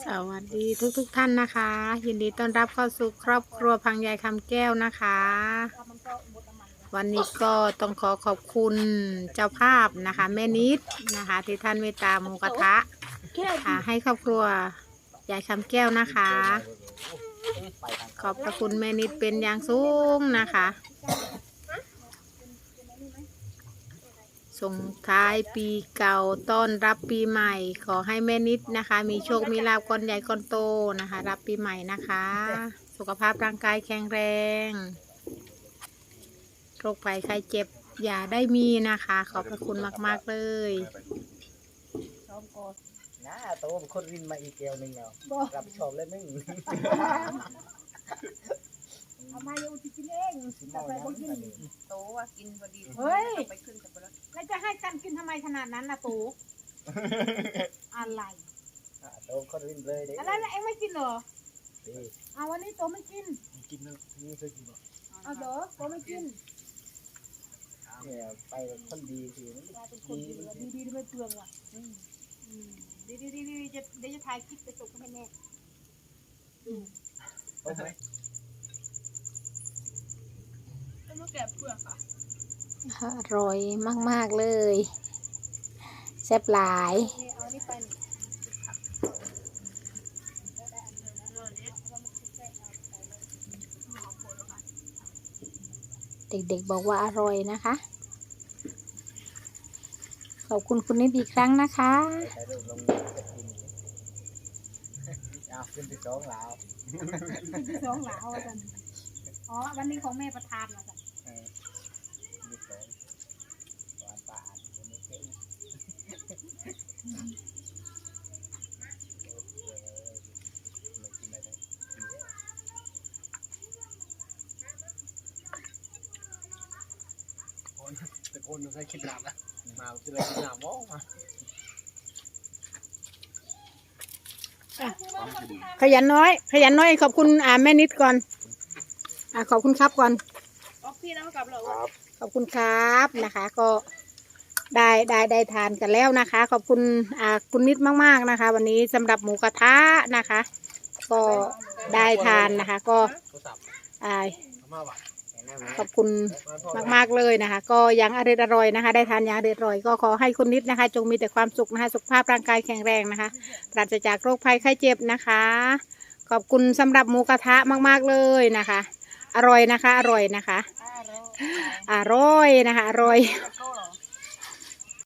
สวัสดีทุกทุกๆท่านนะคะ ยินดีต้อนรับเข้าสู่ครอบครัวพังยายคำแก้วนะคะ วันนี้ก็ต้องขอขอบคุณเจ้าภาพนะคะแม่นิดนะคะ ที่ท่านเมตตาหมูกระทะอ่าให้ครอบครัวยายคำแก้วนะคะ ขอบพระคุณแม่นิดเป็นอย่างสูงนะคะ ส่งท้ายปีเก่าต้อนรับปีใหม่ ขอให้แม่นิดนะคะ มีโชคมีลาภก้อนใหญ่ก้อนโตนะคะ รับปีใหม่นะคะ สุขภาพร่างกายแข็งแรง โรคภัยไข้เจ็บอย่าได้มีนะคะ ขอบพระคุณมาก ๆ เลยนะโตเป็นคนรินมาอีกแก้วหนึ่งแล้วรับผิดชอบเลยมึงเอามาอยู่ที่กินเองสิแต่เมาไปแล้วบ่กินโตว่ากินพอดีเฮ้ยไปขึ้นกับ รถแล้วจะให้กันกินทำไมขนาดนั้นล่ะตูอะไรอะโตเป็นคนรินเลยเด้อะไรแล้วเอ็งไม่กินเหรอดีเอาวันนี้โตไม่กินกินนะนี่เคยกินบ่เอาเด้อโตไม่กินเนี่ยไปกับคนดีสิมันกลายเป็นคนดีดีดีไม่เปลืองว่ะอืมอืมดีดีดีดีจะเดี๋ยวจะถ่ายคลิปไปส่งให้แม่โอ้ไหมแล้วลูกแกะเปลือกอะ อร่อยมาก ๆ เลยแซ่บหลายนี่เอานี่ไปนี่เด็กๆบอกว่าอร่อยนะคะ ขอบคุณคุณนิดอีกครั้งนะคะไปเริ่มลงจะกินอ้าวขึ้นที่สองแล้วที่สองหลาวกันอ๋อ วันนี้ของแม่ประธานเหรอจ๊ะเออที่สองหวานปานวันนี้เจ๊ไม่กินอะไรเลยกินเยอะ ตะโกนใส่คิดหนักนะมาจะเลยคิดหนักมองมาขยันน้อย ขยันน้อย ขอบคุณอ่าแม่นิดก่อน อ่าขอบคุณครับก่อนออกพี่แล้วกับเราขอบคุณครับนะคะ ก็ได้ได้ได้ทานกันแล้วนะคะ ขอบคุณอ่าคุณนิดมาก ๆนะคะ วันนี้สำหรับหมูกระทะนะคะ ก็ได้ทานนะคะ ก็โทรศัพท์อ่าเอามาว่ะ ขอบคุณมาก ๆ เลยนะคะ ก็ยังอร่อยอร่อยนะคะ ได้ทานยังอร่อยอร่อย ก็ขอให้คุณนิดนะคะ จงมีแต่ความสุขนะคะ สุขภาพร่างกายแข็งแรงนะคะ ปราศจากโรคภัยไข้เจ็บนะคะ ขอบคุณสำหรับหมูกระทะมาก ๆ เลยนะคะ อร่อยนะคะ อร่อยนะคะ อร่อยนะคะ อร่อยโตเหรอ